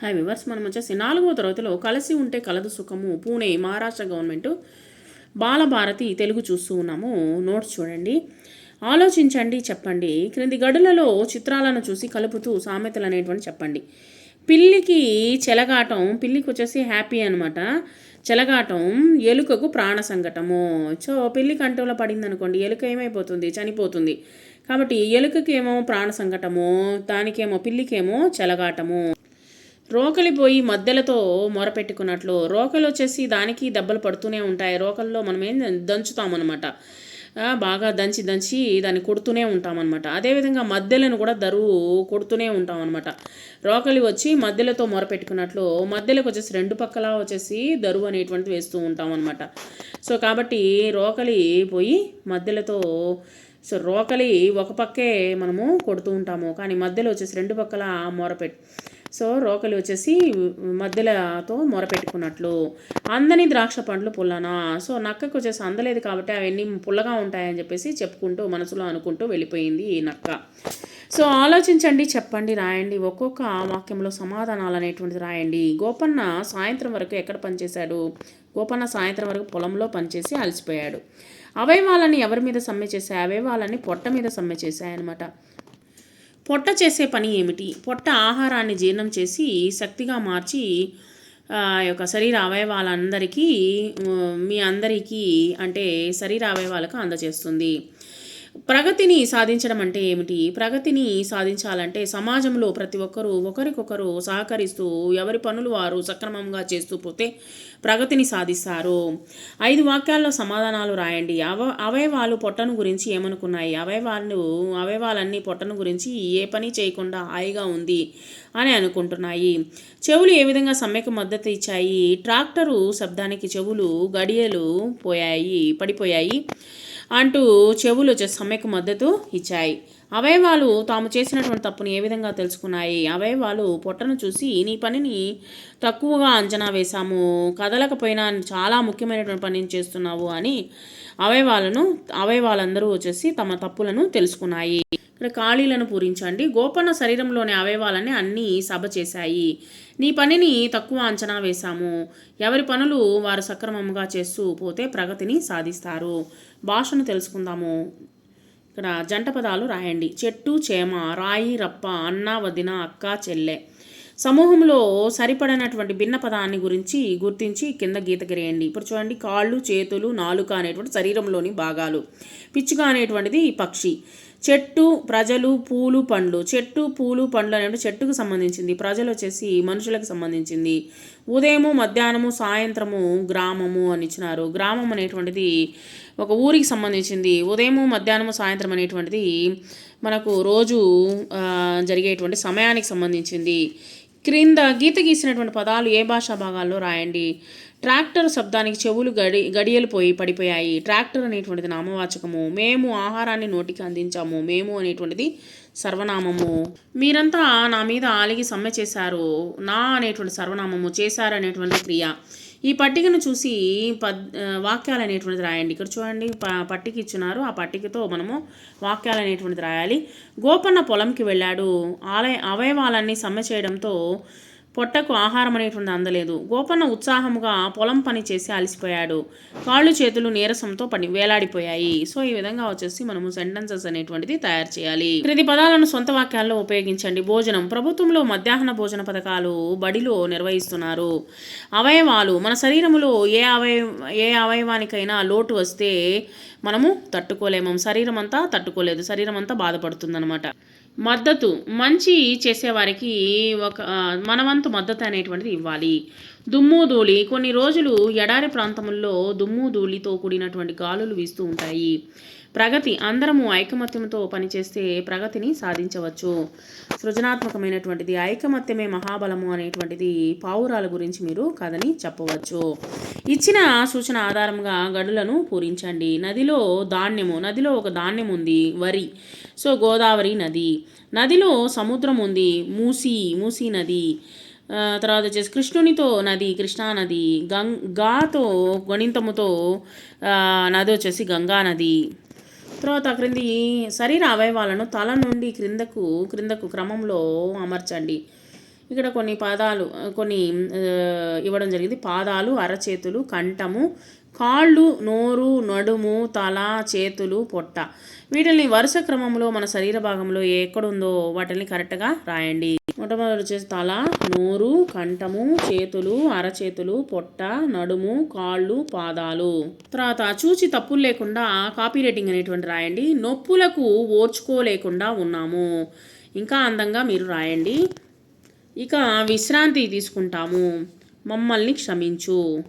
Hi viewers మనం వచ్చేసి నాలుగవ తరగతిలో కలిసి ఉంటే కలదు సుఖము పూణే మహారాష్ట్ర గవర్నమెంట్ బాలభారతి తెలుగు చూస్తూ ఉన్నాము. నోట్స్ చూడండి. ఆలోచించండి చెప్పండి. క్రింది గడులలో చిత్రాలను చూసి కలుపుతూ సామెతలు అనేటువంటి చెప్పండి. పిల్లికి చెలగాటం పిల్లికి వచ్చేసి హ్యాపీ అనమాట చెలగాటం ఎలుకకు ప్రాణ సంకటము సో పిల్లి కంటంలో పడింది అనుకోండి ఎలుక ఏమైపోతుంది? చనిపోతుంది. కాబట్టి ఎలుకకి ఏమో ప్రాణ సంకటము దానికేమో పిల్లికేమో చెలగాటము. రోకలి పోయి మధ్యలతో మొరపెట్టుకున్నట్లు రోకలు వచ్చేసి దానికి దెబ్బలు పడుతూనే ఉంటాయి. రోకల్లో మనం ఏం దంచుతామన్నమాట బాగా దంచి దంచి దాన్ని కొడుతూనే ఉంటామన్నమాట. అదేవిధంగా మధ్యలను కూడా దరువు కొడుతూనే ఉంటామన్నమాట. రోకలి వచ్చి మధ్యలతో మొరపెట్టుకున్నట్లు మధ్యలకు వచ్చేసి రెండు పక్కల వచ్చేసి దరువు అనేటువంటిది వేస్తూ ఉంటామన్నమాట. సో కాబట్టి రోకలి పోయి మధ్యలతో సో రోకలి ఒక పక్కే మనము కొడుతూ ఉంటాము. కానీ మధ్యలో వచ్చేసి రెండు పక్కల మొరపెట్టు సో రోకలి వచ్చేసి మధ్యలతో మొరపెట్టుకున్నట్లు. అందని ద్రాక్ష పండ్లు పుల్లనా? సో నక్కకు వచ్చేసి అందలేదు కాబట్టి అవన్నీ పుల్లగా ఉంటాయని చెప్పేసి చెప్పుకుంటూ మనసులో అనుకుంటూ వెళ్ళిపోయింది ఈ నక్క. సో ఆలోచించండి చెప్పండి రాయండి. ఒక్కొక్క వాక్యంలో సమాధానాలు అనేటువంటిది రాయండి. గోపన్న సాయంత్రం వరకు ఎక్కడ పనిచేశాడు? గోపన్న సాయంత్రం వరకు పొలంలో పనిచేసి అలసిపోయాడు. అవయవాలని ఎవరి మీద సమ్మె చేశాయి? అవయవాలని పొట్ట మీద సమ్మె చేశాయన్నమాట. పొట్ట చేసే పని ఏమిటి? పొట్ట ఆహారాన్ని జీర్ణం చేసి శక్తిగా మార్చి ఆ యొక్క శరీర అవయవాలందరికీ మీ అందరికీ అంటే శరీర అవయవాలకు అందజేస్తుంది. ప్రగతిని సాధించడం అంటే ఏమిటి? ప్రగతిని సాధించాలంటే సమాజంలో ప్రతి ఒక్కరూ ఒకరికొకరు సహకరిస్తూ ఎవరి పనులు వారు సక్రమంగా చేస్తూ పోతే ప్రగతిని సాధిస్తారు. ఐదు వాక్యాల్లో సమాధానాలు రాయండి. అవ అవయవాలు పొట్టను గురించి ఏమనుకున్నాయి? అవయవాలు అవయవాలన్నీ పొట్టను గురించి ఏ పని చేయకుండా హాయిగా ఉంది అని అనుకుంటున్నాయి. చెవులు ఏ విధంగా సమ్మెకు మద్దతు ఇచ్చాయి? ట్రాక్టరు శబ్దానికి చెవులు గడియలు పోయాయి పడిపోయాయి. అంటూ చెవులు సమ్మెకు మద్దతు ఇచ్చాయి. అవయవాలు తాము చేసినటువంటి తప్పుని ఏ విధంగా తెలుసుకున్నాయి? అవయవాలు పొట్టను చూసి నీ పనిని తక్కువగా అంచనా వేశాము. కదలకపోయినా చాలా ముఖ్యమైనటువంటి పనిని చేస్తున్నావు అని అవయవాలను అవయవాలందరూ వచ్చేసి తమ తప్పులను తెలుసుకున్నాయి. ఖాళీలను పూరించండి. గోపన్న శరీరంలోని అవయవాలని అన్నీ సభ చేశాయి. నీ పనిని తక్కువ అంచనా వేశాము. ఎవరి పనులు వారు సక్రమంగా చేస్తూ పోతే ప్రగతిని సాధిస్తారు. భాషను తెలుసుకుందాము. ఇక్కడ జంట పదాలు రాయండి. చెట్టు చేమ రాయి రప్ప అన్న వదిన అక్క చెల్లె. సమూహంలో సరిపడనటువంటి భిన్న పదాన్ని గురించి గుర్తించి కింద గీత గీయండి. ఇప్పుడు చూడండి కాళ్ళు చేతులు నాలుక అనేటువంటి శరీరంలోని భాగాలు. పిచ్చుక అనేటువంటిది పక్షి. చెట్టు ప్రజలు పూలు పండ్లు. చెట్టు పూలు పండ్లు అనేవి చెట్టుకు సంబంధించింది. ప్రజలు వచ్చేసి మనుషులకు సంబంధించింది. ఉదయము మధ్యాహ్నము సాయంత్రము గ్రామము అని ఇచ్చినారు. గ్రామం అనేటువంటిది ఒక ఊరికి సంబంధించింది. ఉదయము మధ్యాహ్నము సాయంత్రం అనేటువంటిది మనకు రోజు జరిగేటువంటి సమయానికి సంబంధించింది. క్రింద గీత గీసినటువంటి పదాలు ఏ భాషా భాగాల్లో రాయండి? ట్రాక్టర్ శబ్దానికి చెవులు గడి గడియలు పోయి పడిపోయాయి. ట్రాక్టర్ అనేటువంటిది నామవాచకము. మేము ఆహారాన్ని నోటికి అందించాము. మేము అనేటువంటిది సర్వనామము. మీరంతా నా మీద ఆలిగి సమ్మె చేశారు. నా అనేటువంటి సర్వనామము చేశారు అనేటువంటి క్రియ. ఈ పట్టికను చూసి పద్ వాక్యాలు అనేటువంటిది రాయండి. ఇక్కడ చూడండి ప పట్టిక ఇచ్చినారు ఆ పట్టికతో మనము వాక్యాలు అనేటువంటిది రాయాలి. గోపన్న పొలంకి వెళ్ళాడు. ఆలయ అవయవాలన్నీ సమ్మె చేయడంతో పొట్టకు ఆహారం అనేటువంటి అందలేదు. గోపన్న ఉత్సాహముగా పొలం పని చేసి అలసిపోయాడు. కాళ్ళు చేతులు నీరసంతో పని వేలాడిపోయాయి. సో ఈ విధంగా వచ్చేసి మనము సెంటెన్సెస్ అనేటువంటిది తయారు చేయాలి. క్రింది పదాలను సొంత వాక్యాల్లో ఉపయోగించండి. భోజనం. ప్రభుత్వంలో మధ్యాహ్న భోజన పథకాలు బడిలో నిర్వహిస్తున్నారు. అవయవాలు. మన శరీరములో ఏ అవయవ ఏ అవయవానికైనా లోటు వస్తే మనము తట్టుకోలేము. శరీరం అంతా తట్టుకోలేదు. శరీరం అంతా బాధపడుతుందన్నమాట. మద్దతు మంచి చేసేవారికి ఒక మనవంతు మద్దతు అనేటువంటిది ఇవ్వాలి. దుమ్ము ధూళి. కొన్ని రోజులు ఎడారి ప్రాంతముల్లో దుమ్ము ధూళితో కూడినటువంటి గాలులు వీస్తూ ఉంటాయి. ప్రగతి అందరము ఐకమత్యంతో పనిచేస్తే ప్రగతిని సాధించవచ్చు. సృజనాత్మకమైనటువంటిది ఐకమత్యమే మహాబలము అనేటువంటిది పావురాల గురించి మీరు కథని చెప్పవచ్చు. ఇచ్చిన సూచన ఆధారంగా గడులను పూరించండి. నదిలో ధాన్యము నదిలో ఒక ధాన్యం ఉంది వరి. సో గోదావరి నది. నదిలో సముద్రం ఉంది మూసీ మూసీ నది. తర్వాత వచ్చేసి కృష్ణునితో నది కృష్ణా నది గం గాతో గణితముతో నది వచ్చేసి గంగా నది. తర్వాత క్రింది శరీర అవయవాలను తల నుండి క్రిందకు క్రిందకు క్రమంలో అమర్చండి. ఇక్కడ కొన్ని పాదాలు కొన్ని ఇవ్వడం జరిగింది. పాదాలు అరచేతులు కంఠము కాళ్ళు నోరు నడుము తల చేతులు పొట్ట. వీటిని వరుస క్రమంలో మన శరీర భాగంలో ఎక్కడుందో వాటిని కరెక్ట్గా రాయండి. మొట్టమొదటి వచ్చేసి తల నోరు కంఠము చేతులు అరచేతులు పొట్ట నడుము కాళ్ళు పాదాలు. తర్వాత చూచి తప్పులు లేకుండా కాపీ రేటింగ్ అనేటువంటి రాయండి. నొప్పులకు ఓర్చుకోలేకుండా ఉన్నాము. ఇంకా అందంగా మీరు రాయండి. ఇక విశ్రాంతి తీసుకుంటాము. మమ్మల్ని క్షమించు.